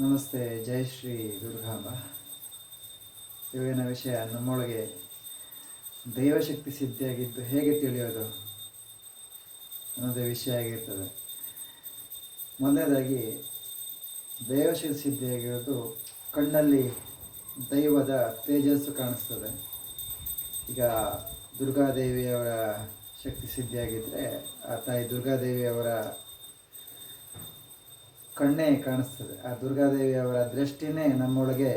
ನಮಸ್ತೆ, ಜೈ ಶ್ರೀ ದುರ್ಗಾಂಬ. ಇವಾಗಿನ ವಿಷಯ ನಮ್ಮೊಳಗೆ ದೈವಶಕ್ತಿ ಸಿದ್ಧಿಯಾಗಿದ್ದು ಹೇಗೆ ತಿಳಿಯೋದು ಅನ್ನೋದೇ ವಿಷಯ ಆಗಿರ್ತದೆ. ಮೊದಲನೇದಾಗಿ, ದೈವಶಕ್ತಿ ಸಿದ್ಧಿಯಾಗಿರೋದು ಕಣ್ಣಲ್ಲಿ ದೈವದ ತೇಜಸ್ಸು ಕಾಣಿಸ್ತದೆ. ಈಗ ದುರ್ಗಾದೇವಿಯವರ ಶಕ್ತಿ ಸಿದ್ಧಿಯಾಗಿದ್ದರೆ ಆ ತಾಯಿ ದುರ್ಗಾದೇವಿಯವರ ಕಣ್ಣೇ ಕಾಣಿಸ್ತದೆ. ಆ ದುರ್ಗಾದೇವಿ ಅವರ ದೃಷ್ಟಿನೇ ನಮ್ಮೊಳಗೆ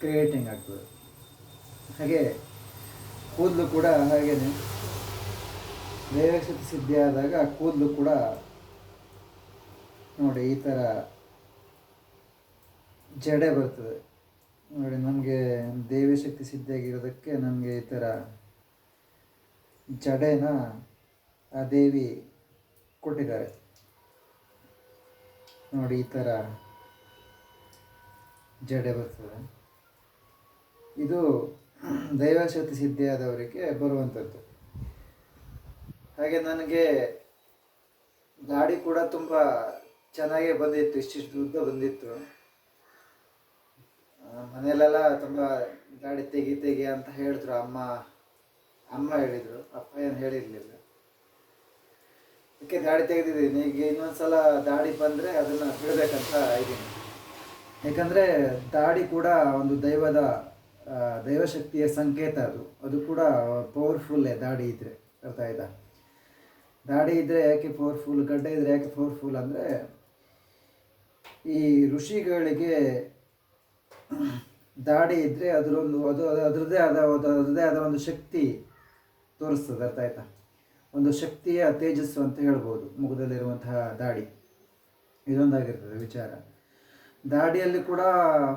ಕ್ರಿಯೇಟಿಂಗ್ ಆಗ್ತದೆ. ಹಾಗೆ ಕೂದಲು ಕೂಡ ಹಾಗೇನೆ. ದೇವಶಕ್ತಿ ಸಿದ್ಧಿ ಆದಾಗ ಕೂದಲು ಕೂಡ ನೋಡಿ ಈ ಥರ ಜಡೆ ಬರ್ತದೆ. ನೋಡಿ ನಮಗೆ ದೇವಿಶಕ್ತಿ ಸಿದ್ಧಿಯಾಗಿರೋದಕ್ಕೆ ನಮಗೆ ಈ ಥರ ಜಡೆನ ಆ ದೇವಿ ಕೊಟ್ಟಿದ್ದಾರೆ. ನೋಡಿ, ಈ ಥರ ಜಡೆ ಬರ್ತದೆ. ಇದು ದೈವಶಕ್ತಿ ಸಿದ್ಧಿಯಾದವರಿಗೆ ಬರುವಂಥದ್ದು ಹಾಗೆ ನನಗೆ ಗಾಡಿ ಕೂಡ ತುಂಬ ಚೆನ್ನಾಗೇ ಬಂದಿತ್ತು, ಇಷ್ಟಿಷ್ಟು ಉದ್ದ ಬಂದಿತ್ತು. ಮನೆಯಲ್ಲೆಲ್ಲ ತುಂಬ ಗಾಡಿ ತೆಗಿ ತೆಗಿ ಅಂತ ಹೇಳಿದ್ರು, ಅಮ್ಮ ಅಮ್ಮ ಹೇಳಿದರು, ಅಪ್ಪ ಏನು ಹೇಳಿರಲಿಲ್ಲ. ಅದಕ್ಕೆ ದಾಡಿ ತೆಗೆದಿದ್ದೀನಿ ಈಗ ಇನ್ನೊಂದ್ಸಲ ದಾಡಿ ಬಂದರೆ ಅದನ್ನು ಬಿಡಬೇಕಂತ ಇದ್ದೀನಿ. ಯಾಕಂದರೆ ದಾಡಿ ಕೂಡ ಒಂದು ದೈವದ ದೈವಶಕ್ತಿಯ ಸಂಕೇತ ಅದು. ಅದು ಕೂಡ ಪವರ್ಫುಲ್ಲೇ ದಾಡಿ ಇದ್ದರೆ ಅರ್ಥ ಆಯ್ತಾ? ದಾಡಿ ಇದ್ದರೆ ಯಾಕೆ ಪವರ್ಫುಲ್ ಗಡ್ಡ ಇದ್ದರೆ ಯಾಕೆ ಪವರ್ಫುಲ್ ಅಂದರೆ ಈ ಋಷಿಗಳಿಗೆ ದಾಡಿ ಇದ್ದರೆ ಅದರೊಂದು, ಅದು ಅದು, ಅದರದ್ದೇ ಆದ ಅದರದ್ದೇ ಆದ ಒಂದು ಶಕ್ತಿ ತೋರಿಸ್ತದೆ. ಅರ್ಥ ಆಯ್ತಾ? ಒಂದು ಶಕ್ತಿಯ ತೇಜಸ್ಸು ಅಂತ ಹೇಳ್ಬೋದು ಮುಖದಲ್ಲಿರುವಂತಹ ದಾಡಿ. ಇದೊಂದಾಗಿರ್ತದೆ ವಿಚಾರ. ದಾಡಿಯಲ್ಲಿ ಕೂಡ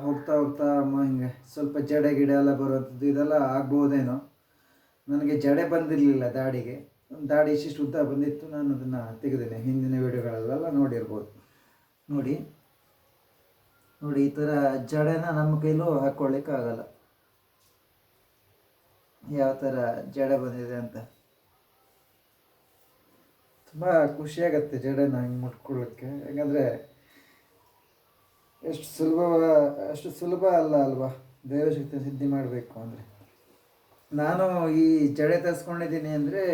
ಹೋಗ್ತಾ ಹೋಗ್ತಾ ಹಿಂಗೆ ಸ್ವಲ್ಪ ಜಡೆ ಗಿಡ ಎಲ್ಲ ಬರುವಂಥದ್ದು ಇದೆಲ್ಲ ಆಗ್ಬೋದೇನೋ. ನನಗೆ ಜಡೆ ಬಂದಿರಲಿಲ್ಲ ದಾಡಿಗೆ. ದಾಡಿ ಇಷ್ಟಿಷ್ಟು ಉದ್ದ ಬಂದಿತ್ತು, ನಾನು ಅದನ್ನು ತೆಗೆದೇನೆ ಹಿಂದಿನ ವಿಡಿಯೋಗಳಲ್ಲೆಲ್ಲ ನೋಡಿರ್ಬೋದು. ನೋಡಿ ನೋಡಿ, ಈ ಥರ ಜಡೆನ ನಮ್ಮ ಕೈಲೂ ಹಾಕ್ಕೊಳ್ಳಿಕ್ಕಾಗಲ್ಲ. ಯಾವ ಥರ ಜಡೆ ಬಂದಿದೆ ಅಂತ. ತುಂಬ ಖುಷಿಯಾಗತ್ತೆ ಜಡೆನ ಹಿಂಗೆ ಮುಟ್ಕೊಳ್ಳೋಕ್ಕೆ ಯಾಕಂದರೆ ಎಷ್ಟು ಸುಲಭ, ಅಷ್ಟು ಸುಲಭ ಅಲ್ಲ ಅಲ್ವಾ? ದೈವಶಕ್ತಿ ಸಿದ್ಧಿ ಮಾಡಬೇಕು ಅಂದರೆ. ನಾನು ಈ ಜಡೆ ತರಿಸ್ಕೊಂಡಿದ್ದೀನಿ ಅಂದರೆ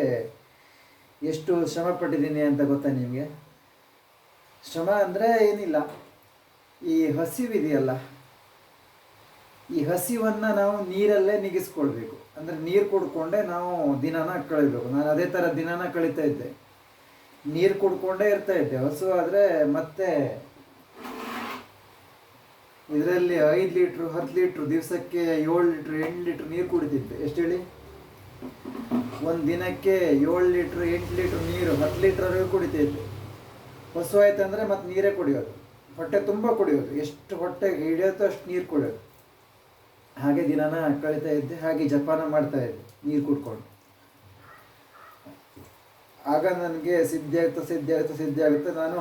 ಎಷ್ಟು ಶ್ರಮ ಪಟ್ಟಿದ್ದೀನಿ ಅಂತ ಗೊತ್ತಾ ನಿಮಗೆ? ಶ್ರಮ ಅಂದರೆ ಏನಿಲ್ಲ. ಈ ಹಸಿವಿದೆಯಲ್ಲ, ಈ ಹಸಿವನ್ನು ನಾವು ನೀರಲ್ಲೇ ನಿಗಿಸ್ಕೊಳ್ಬೇಕು. ಅಂದರೆ ನೀರು ಕುಡ್ಕೊಂಡೇ ನಾವು ದಿನಾನ ಕಳಿಬೇಕು ನಾನು ಅದೇ ಥರ ದಿನಾನ ಕಳೀತಾ ಇದ್ದೆ. ನೀರು ಕುಡ್ಕೊಂಡೇ ಇರ್ತಾ ಇದ್ದೆ ಹಸು ಆದರೆ ಮತ್ತೆ ಇದರಲ್ಲಿ ಐದು ಲೀಟ್ರ್, ಹತ್ತು ಲೀಟ್ರ್, ದಿವಸಕ್ಕೆ ಏಳು ಲೀಟ್ರ್, ಎಂಟು ಲೀಟ್ರ್ ನೀರು ಕುಡಿತಿದ್ದೆ ಎಷ್ಟು ಹೇಳಿ? ಒಂದು ದಿನಕ್ಕೆ ಏಳು ಲೀಟ್ರ್, ಎಂಟು ಲೀಟ್ರ್ ನೀರು ಹತ್ತು ಲೀಟ್ರ್ವರೆಗೂ ಕುಡಿತಿದ್ದೆ ಹಸು ಆಯ್ತಂದರೆ ಮತ್ತೆ ನೀರೇ ಕುಡಿಯೋದು. ಹೊಟ್ಟೆ ತುಂಬ ಕುಡಿಯೋದು. ಎಷ್ಟು ಹೊಟ್ಟೆಗೆ ಹಿಡಿಯುತ್ತೋ ಅಷ್ಟು ನೀರು ಕುಡಿಯೋದು. ಹಾಗೆ ದಿನಾನ ಕಳೀತಾ ಇದ್ದೆ, ಹಾಗೆ ಜಪಾನ ಮಾಡ್ತಾ ಇದ್ದೆ, ನೀರು ಕುಡ್ಕೊಂಡು. ಆಗ ನನಗೆ ಸಿದ್ಧಿ ಆಗ್ತಾ ಸಿದ್ಧಿ ಆಗ್ತಾ ಸಿದ್ಧಿ ಆಗುತ್ತೆ. ನಾನು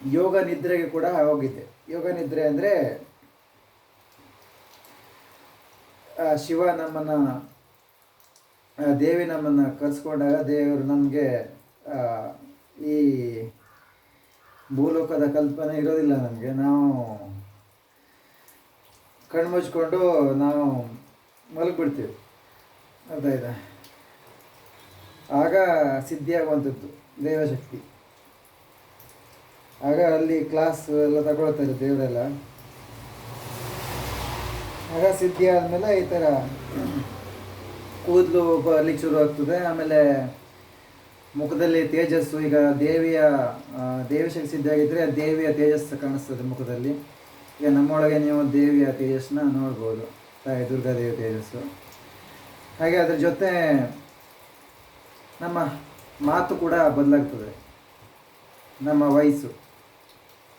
ಯೋಗ ನಿದ್ರೆಗೆ ಕೂಡ ಹೋಗಿದ್ದೆ. ಯೋಗ ನಿದ್ರೆ ಅಂದರೆ ಶಿವ ನಮ್ಮನ್ನು ದೇವಿ ನಮ್ಮನ್ನು ಕರೆಸ್ಕೊಂಡಾಗ ದೇವರು ನಮಗೆ ಈ ಭೂಲೋಕದ ಕಲ್ಪನೆ ಇರೋದಿಲ್ಲ ನಮಗೆ. ನಾವು ಕಣ್ಮುಚ್ಕೊಂಡು ನಾವು ಮಲಗಿಬಿಡ್ತೀವಿ. ಅರ್ಥ ಆಯ್ತಾ? ಆಗ ಸಿದ್ಧಿಯಾಗುವಂಥದ್ದು, ದೇವಶಕ್ತಿ. ಆಗ ಅಲ್ಲಿ ಕ್ಲಾಸ್ ಎಲ್ಲ ತಗೊಳ್ತಾರೆ ದೇವರೆಲ್ಲ. ಆಗ ಸಿದ್ಧಿ ಆದಮೇಲೆ ಈ ಥರ ಕೂದಲು ಬರ್ಲಿಕ್ಕೆ ಶುರು ಆಗ್ತದೆ. ಆಮೇಲೆ ಮುಖದಲ್ಲಿ ತೇಜಸ್ಸು, ಈಗ ದೇವಿಯ ದೇವಿಶಕ್ತಿ ಸಿದ್ಧಿ ಆಗಿದ್ದರೆ ದೇವಿಯ ತೇಜಸ್ಸು ಕಾಣಿಸ್ತದೆ ಮುಖದಲ್ಲಿ. ಈಗ ನಮ್ಮೊಳಗೆ ನೀವು ದೇವಿಯ ತೇಜಸ್ಸನ್ನ ನೋಡ್ಬೋದು, ತಾಯಿ ದುರ್ಗಾದೇವಿ ತೇಜಸ್ಸು. ಹಾಗೆ ಅದ್ರ ಜೊತೆ ನಮ್ಮ ಮಾತು ಕೂಡ ಬದಲಾಗ್ತದೆ. ನಮ್ಮ ವಯಸ್ಸು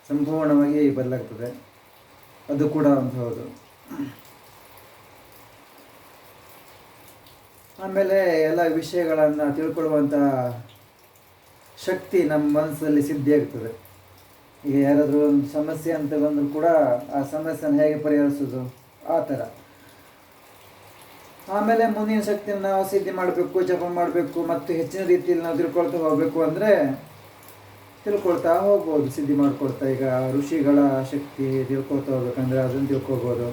ಸಂಪೂರ್ಣವಾಗಿ ಬದಲಾಗ್ತದೆ. ಅದು ಕೂಡ ಒಂದು ಹೌದು. ಆಮೇಲೆ ಎಲ್ಲ ವಿಷಯಗಳನ್ನು ತಿಳ್ಕೊಳ್ಳುವಂಥ ಶಕ್ತಿ ನಮ್ಮ ಮನಸ್ಸಲ್ಲಿ ಸಿದ್ಧಿಯಾಗ್ತದೆ ಈಗ ಯಾರಾದರೂ ಒಂದು ಸಮಸ್ಯೆ ಅಂತ ಬಂದರೂ ಕೂಡ ಆ ಸಮಸ್ಯೆನ ಹೇಗೆ ಪರಿಹರಿಸೋದು ಆ ಥರ. ಆಮೇಲೆ ಮುಂದಿನ ಶಕ್ತಿಯನ್ನು ನಾವು ಸಿದ್ಧಿ ಮಾಡಬೇಕು, ಜಪ ಮಾಡಬೇಕು, ಮತ್ತು ಹೆಚ್ಚಿನ ರೀತಿಯಲ್ಲಿ ನಾವು ತಿಳ್ಕೊಳ್ತಾ ಹೋಗಬೇಕು ಅಂದರೆ ತಿಳ್ಕೊಳ್ತಾ ಹೋಗ್ಬೋದು, ಸಿದ್ಧಿ ಮಾಡ್ಕೊಳ್ತಾ. ಈಗ ಋಷಿಗಳ ಶಕ್ತಿ ತಿಳ್ಕೊಳ್ತಾ ಹೋಗ್ಬೇಕಂದ್ರೆ ಅದನ್ನು ತಿಳ್ಕೊಬೋದು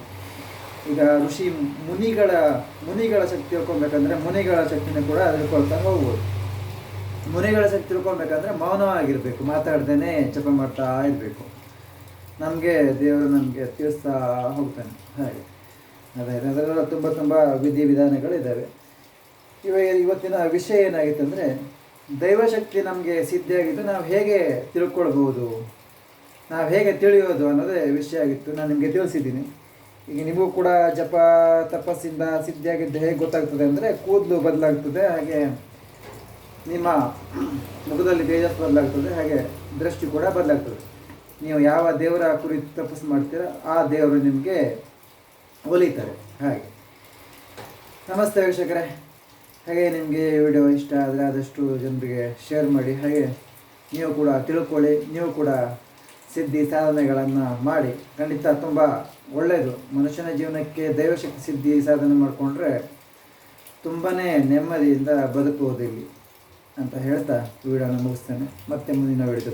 ಈಗ ಋಷಿ ಮುನಿಗಳ ಮುನಿಗಳ ಶಕ್ತಿ ತಿಳ್ಕೊಬೇಕಂದ್ರೆ ಮುನಿಗಳ ಶಕ್ತಿನ ಕೂಡ ತಿಳ್ಕೊಳ್ತಾ ಹೋಗ್ಬೋದು. ಮುನಿಗಳ ಶಕ್ತಿ ತಿಳ್ಕೊಬೇಕಂದ್ರೆ ಮೌನವಾಗಿರಬೇಕು ಮಾತಾಡ್ದೇ ಜಪ ಮಾಡ್ತಾ ಇರಬೇಕು. ನಮಗೆ ದೇವರು ನಮಗೆ ತಿಳಿಸ್ತಾ ಹೋಗ್ತಾನೆ, ಹಾಗೆ. ಅದಾಯ್ತು ಅದರಲ್ಲ ತುಂಬ ತುಂಬ ವಿಧಿವಿಧಾನಗಳಿದ್ದಾವೆ ಇವಾಗ ಇವತ್ತಿನ ವಿಷಯ ಏನಾಗಿತ್ತು ಅಂದರೆ, ದೈವಶಕ್ತಿ ನಮಗೆ ಸಿದ್ಧಿಯಾಗಿದ್ದು ನಾವು ಹೇಗೆ ತಿಳ್ಕೊಳ್ಬೋದು ನಾವು ಹೇಗೆ ತಿಳಿಯೋದು ಅನ್ನೋದೇ ವಿಷಯ ಆಗಿತ್ತು, ನಾನು ನಿಮಗೆ ತಿಳಿಸಿದ್ದೀನಿ. ಈಗ ನಿಮಗೂ ಕೂಡ ಜಪ, ತಪಸ್ಸಿಂದ ಸಿದ್ಧಿಯಾಗಿದ್ದು ಹೇಗೆ ಗೊತ್ತಾಗ್ತದೆ ಅಂದರೆ, ಕೂದಲು ಬದಲಾಗ್ತದೆ, ಹಾಗೆ ನಿಮ್ಮ ಮುಖದಲ್ಲಿ ತೇಜಸ್ ಬದಲಾಗ್ತದೆ, ಹಾಗೆ ದೃಷ್ಟಿ ಕೂಡ ಬದಲಾಗ್ತದೆ. ನೀವು ಯಾವ ದೇವರ ಕುರಿತು ತಪಸ್ಸು ಮಾಡ್ತೀರೋ, ಆ ದೇವರು ನಿಮಗೆ ಒಲಿತಾರೆ. ಹಾಗೆ. ನಮಸ್ತೆ ವೀಕ್ಷಕರೇ. ಹಾಗೆ ನಿಮಗೆ ವಿಡಿಯೋ ಇಷ್ಟ ಆದರೆ ಆದಷ್ಟು ಜನರಿಗೆ ಶೇರ್ ಮಾಡಿ. ಹಾಗೆ ನೀವು ಕೂಡ ತಿಳ್ಕೊಳ್ಳಿ. ನೀವು ಕೂಡ ಸಿದ್ಧಿ ಸಾಧನೆಗಳನ್ನು ಮಾಡಿ. ಖಂಡಿತ ತುಂಬ ಒಳ್ಳೆಯದು ಮನುಷ್ಯನ ಜೀವನಕ್ಕೆ ದೈವಶಕ್ತಿ ಸಿದ್ಧಿ ಸಾಧನೆ ಮಾಡಿಕೊಂಡ್ರೆ ತುಂಬಾ ನೆಮ್ಮದಿಯಿಂದ ಬದುಕುವುದಿಲ್ಲ ಅಂತ ಹೇಳ್ತಾ ವಿಡಿಯೋನ ಮುಗಿಸ್ತೇನೆ. ಮತ್ತೆ ಮುಂದಿನ ವಿಡಿಯೋ